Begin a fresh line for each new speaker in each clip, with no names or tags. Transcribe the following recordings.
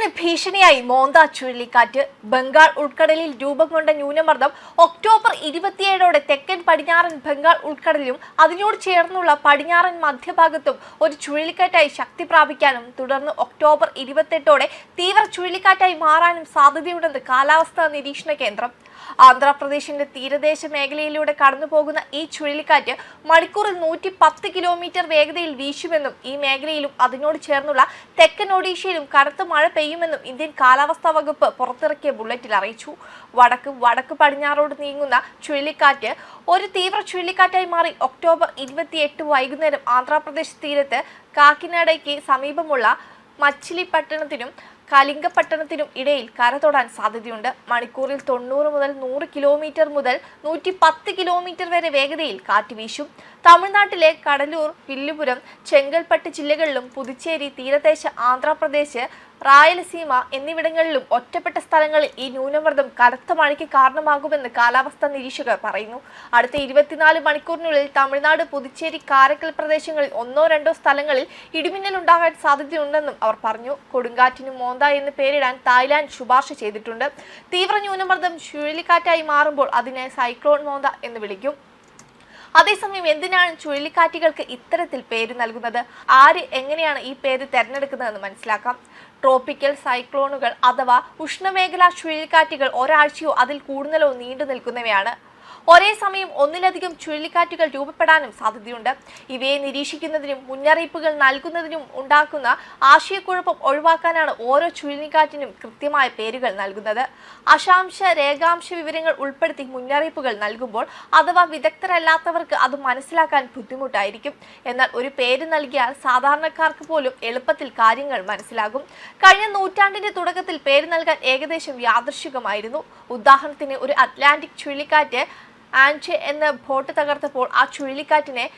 കേരളത്തിന് ഭീഷണിയായി മോന്ത ചുഴലിക്കാറ്റ്. ബംഗാൾ ഉൾക്കടലിൽ രൂപം കൊണ്ട ന്യൂനമർദ്ദം ഒക്ടോബർ ഇരുപത്തിയേഴോടെ തെക്കൻ പടിഞ്ഞാറൻ ബംഗാൾ ഉൾക്കടലിലും അതിനോട് ചേർന്നുള്ള പടിഞ്ഞാറൻ മധ്യഭാഗത്തും ഒരു ചുഴലിക്കാറ്റായി ശക്തി പ്രാപിക്കാനും തുടർന്ന് ഒക്ടോബർ ഇരുപത്തെട്ടോടെ തീവ്ര ചുഴലിക്കാറ്റായി മാറാനും സാധ്യതയുണ്ടെന്ന് കാലാവസ്ഥാ നിരീക്ഷണ കേന്ദ്രം. ആന്ധ്രാപ്രദേശിന്റെ തീരദേശ മേഖലയിലൂടെ കടന്നുപോകുന്ന ഈ ചുഴലിക്കാറ്റ് മണിക്കൂറിൽ നൂറ്റി പത്ത് കിലോമീറ്റർ വേഗതയിൽ വീശുമെന്നും ഈ മേഖലയിലും അതിനോട് ചേർന്നുള്ള തെക്കൻ ഒഡീഷയിലും കനത്ത മഴ പെയ്യുമെന്നും ഇന്ത്യൻ കാലാവസ്ഥാ വകുപ്പ് പുറത്തിറക്കിയ ബുള്ളറ്റിൽ അറിയിച്ചു. വടക്ക് വടക്ക് പടിഞ്ഞാറോട് നീങ്ങുന്ന ചുഴലിക്കാറ്റ് ഒരു തീവ്ര ചുഴലിക്കാറ്റായി മാറി. ഒക്ടോബർ ഇരുപത്തിയെട്ട് വൈകുന്നേരം ആന്ധ്രാപ്രദേശ് തീരത്ത് കാക്കിനാടയ്ക്ക് സമീപമുള്ള മച്ചിലിപട്ടണത്തിനും കലിംഗപട്ടണത്തിനും ഇടയിൽ കര തൊടാൻ സാധ്യതയുണ്ട്. മണിക്കൂറിൽ തൊണ്ണൂറ് മുതൽ നൂറ് കിലോമീറ്റർ മുതൽ നൂറ്റി പത്ത് കിലോമീറ്റർ വരെ വേഗതയിൽ കാറ്റ് വീശും. തമിഴ്നാട്ടിലെ കടലൂർ വില്ലുപുരം ചെങ്കൽപ്പട്ട് ജില്ലകളിലും പുതുച്ചേരി തീരദേശ ആന്ധ്രാപ്രദേശ് റായലസീമ എന്നിവിടങ്ങളിലും ഒറ്റപ്പെട്ട സ്ഥലങ്ങളിൽ ഈ ന്യൂനമർദ്ദം കനത്ത മഴയ്ക്ക് കാരണമാകുമെന്ന് കാലാവസ്ഥാ നിരീക്ഷകർ പറയുന്നു. അടുത്ത ഇരുപത്തിനാല് മണിക്കൂറിനുള്ളിൽ തമിഴ്നാട് പുതുച്ചേരി കാരക്കൽ പ്രദേശങ്ങളിൽ ഒന്നോ രണ്ടോ സ്ഥലങ്ങളിൽ ഇടിമിന്നൽ ഉണ്ടാകാൻ സാധ്യതയുണ്ടെന്നും അവർ പറഞ്ഞു. കൊടുങ്കാറ്റിന് മോന്ത എന്ന് പേരിടാൻ തായ്ലാന്റ് ശുപാർശ ചെയ്തിട്ടുണ്ട്. തീവ്ര ന്യൂനമർദ്ദം ചുഴലിക്കാറ്റായി മാറുമ്പോൾ അതിനെ സൈക്ലോൺ മോന്ത എന്ന് വിളിക്കും. അതേസമയം എന്തിനാണ് ചുഴലിക്കാറ്റുകൾക്ക് ഇത്തരത്തിൽ പേര് നൽകുന്നത്? ആര് എങ്ങനെയാണ് ഈ പേര് തിരഞ്ഞെടുക്കുന്നതെന്ന് മനസ്സിലാക്കാം. ട്രോപ്പിക്കൽ സൈക്ലോണുകൾ അഥവാ ഉഷ്ണമേഖലാ ചുഴലിക്കാറ്റുകൾ ഒരാഴ്ചയോ അതിൽ കൂടുതലോ നീണ്ടു നിൽക്കുന്നവയാണ്. ഒരേ സമയം ഒന്നിലധികം ചുഴലിക്കാറ്റുകൾ രൂപപ്പെടാനും സാധ്യതയുണ്ട്. ഇവയെ നിരീക്ഷിക്കുന്നതിനും മുന്നറിയിപ്പുകൾ നൽകുന്നതിനും ഉണ്ടാക്കുന്ന ആശയക്കുഴപ്പം ഒഴിവാക്കാനാണ് ഓരോ ചുഴലിക്കാറ്റിനും കൃത്യമായ പേരുകൾ നൽകുന്നത്. അശാംശ രേഖാംശ വിവരങ്ങൾ ഉൾപ്പെടുത്തി മുന്നറിയിപ്പുകൾ നൽകുമ്പോൾ അഥവാ വിദഗ്ധരല്ലാത്തവർക്ക് അത് മനസ്സിലാക്കാൻ ബുദ്ധിമുട്ടായിരിക്കും. എന്നാൽ ഒരു പേര് നൽകിയാൽ സാധാരണക്കാർക്ക് പോലും എളുപ്പത്തിൽ കാര്യങ്ങൾ മനസ്സിലാകും. കഴിഞ്ഞ നൂറ്റാണ്ടിന്റെ തുടക്കത്തിൽ പേര് നൽകാൻ ഏകദേശം യാദൃശികമായിരുന്നു. ഉദാഹരണത്തിന് ഒരു അറ്റ്ലാന്റിക് ചുഴലിക്കാറ്റ് ആൻഷെ എന്ന ബോട്ട് തകർത്തപ്പോൾ ആ ചുഴലിക്കാറ്റിനെ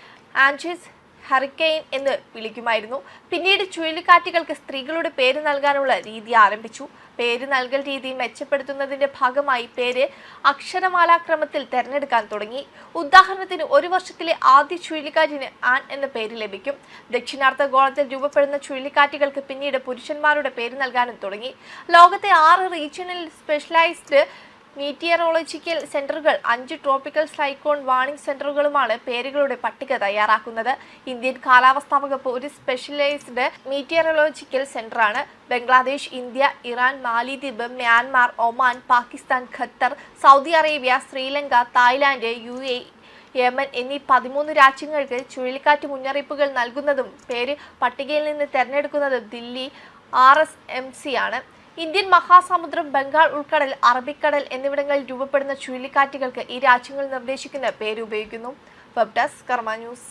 ആൻഷിസ് ഹറിക്കെയിൻ എന്ന് വിളിക്കുമായിരുന്നു. പിന്നീട് ചുഴലിക്കാറ്റുകൾക്ക് സ്ത്രീകളുടെ പേര് നൽകാനുള്ള രീതി ആരംഭിച്ചു. പേര് നൽകൽ രീതി മെച്ചപ്പെടുത്തുന്നതിന്റെ ഭാഗമായി പേര് അക്ഷരമാലാക്രമത്തിൽ തിരഞ്ഞെടുക്കാൻ തുടങ്ങി. ഉദാഹരണത്തിന് ഒരു വർഷത്തിലെ ആദ്യ ചുഴലിക്കാറ്റിന് ആൻ എന്ന പേര് ലഭിക്കും. ദക്ഷിണാർത്ഥ ഗോളത്തിൽ രൂപപ്പെടുന്ന ചുഴലിക്കാറ്റുകൾക്ക് പിന്നീട് പുരുഷന്മാരുടെ പേര് നൽകാനും തുടങ്ങി. ലോകത്തെ ആറ് റീജിയണൽ സ്പെഷ്യലൈസ്ഡ് മീറ്റിയറോളജിക്കൽ സെന്ററുകൾ അഞ്ച് ട്രോപ്പിക്കൽ സൈക്ലോൺ വാർണിംഗ് സെന്ററുകളുമാണ് പേരുകളുടെ പട്ടിക തയ്യാറാക്കുന്നത്. ഇന്ത്യൻ കാലാവസ്ഥാ വകുപ്പ് ഒരു സ്പെഷ്യലൈസ്ഡ് മീറ്റിയറോളജിക്കൽ സെന്ററാണ്. ബംഗ്ലാദേശ് ഇന്ത്യ ഇറാൻ മാലിദ്വീപ് Myanmar Oman Pakistan Qatar Saudi Arabia Sri Lanka Thailand U A Yemen എന്നീ പതിമൂന്ന് രാജ്യങ്ങൾക്ക് ചുഴലിക്കാറ്റ് മുന്നറിയിപ്പുകൾ നൽകുന്നതും പേര് പട്ടികയിൽ നിന്ന് തിരഞ്ഞെടുക്കുന്നതും Dilli R S M C ആണ്. ഇന്ത്യൻ മഹാസമുദ്രം ബംഗാൾ ഉൾക്കടൽ അറബിക്കടൽ എന്നിവിടങ്ങളിൽ രൂപപ്പെടുന്ന ചുഴലിക്കാറ്റുകൾക്ക് ഈ രാജ്യങ്ങൾ നിർദ്ദേശിക്കുന്ന പേര് ഉപയോഗിക്കുന്നു വെബ് ഡെസ്ക് കർമ്മ ന്യൂസ്.